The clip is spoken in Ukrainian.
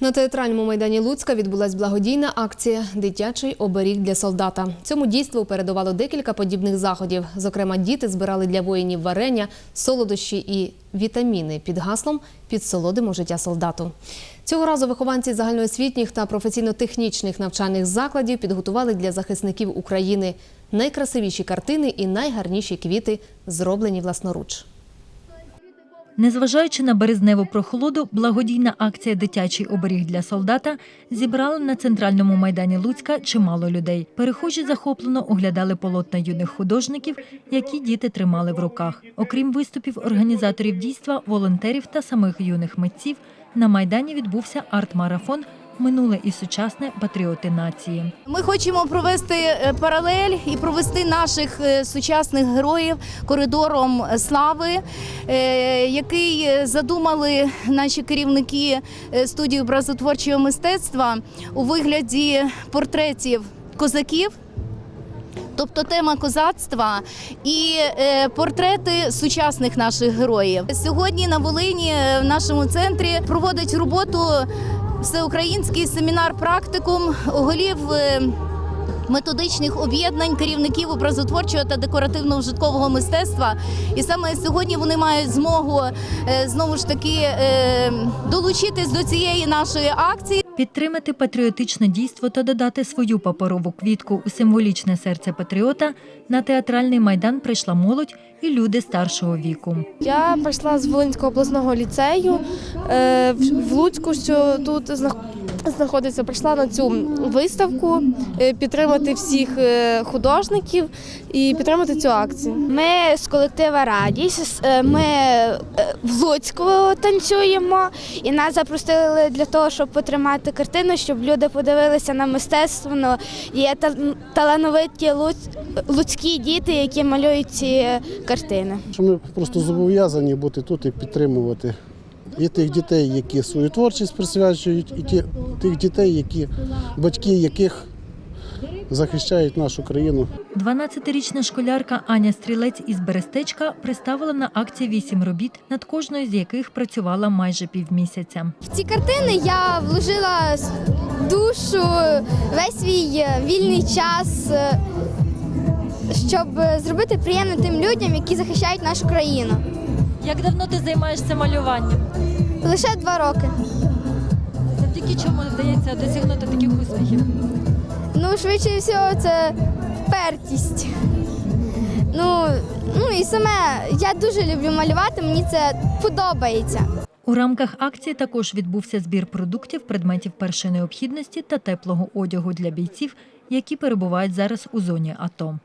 На театральному майдані Луцька відбулась благодійна акція Дитячий оберіг для солдата. Цьому дійству передувало декілька подібних заходів. Зокрема, діти збирали для воїнів варення, солодощі і вітаміни під гаслом «Підсолодимо життя солдату. Цього разу вихованці загальноосвітніх та професійно-технічних навчальних закладів підготували для захисників України найкрасивіші картини і найгарніші квіти, зроблені власноруч. Незважаючи на березневу прохолоду, благодійна акція Дитячий оберіг для солдата зібрала на центральному майдані Луцька чимало людей. Перехожі захоплено оглядали полотна юних художників, які діти тримали в руках. Окрім виступів організаторів дійства, волонтерів та самих юних митців, на майдані відбувся арт-марафон Минуле і сучасне патріоти нації. Ми хочемо провести е, паралель і провести наших е, сучасних героїв коридором слави, е, який задумали наші керівники студії образотворчого мистецтва у вигляді портретів козаків. Тобто тема козацтва і портрети сучасних наших героїв. Сьогодні на Волині в нашому центрі проводить роботу всеукраїнський семінар практикум голів. е, Методичних об'єднань керівників образотворчого та декоративно-вжиткового мистецтва, і саме сьогодні вони мають змогу е, знову ж таки е, долучитись до цієї нашої акції. Підтримати патріотичне дійство та додати свою паперову квітку у символічне серце патріота на театральний майдан прийшла молодь і люди старшого віку. Я прийшла з Волинського обласного ліцею е, в Луцьку, що тут знаходиться. Прийшла на цю виставку е, підтримати всіх е, художників і підтримати цю акцію. Ми з колектива Радість. е, Ми в Луцьку танцюємо, і нас запросили для того, щоб потримати картину, щоб люди подивилися на мистецтво. Ну, Є талановиті луцькі діти, які малюють ці картини. Ми просто зобов'язані бути тут і підтримувати і тих дітей, які свою творчість присвячують, і ті, тих дітей, які батьки яких захищають нашу країну. 12-річна школярка Аня Стрілець із Берестечка представила на акції вісім робіт, над кожною з яких працювала майже півмісяця. В ці картини я вложила душу, весь свій е, вільний час, е, щоб е, зробити приємно тим людям, які захищають нашу країну. Як давно ти займаєшся малюванням? Лише два роки. Завдяки чому вдається досягнути таких успіхів? Ну, швидше всього, це впертість. Ну, ну і саме я дуже люблю малювати, мені це подобається. У рамках акції також відбувся збір продуктів, предметів першої необхідності та теплого одягу для бійців, які перебувають зараз у зоні АТО.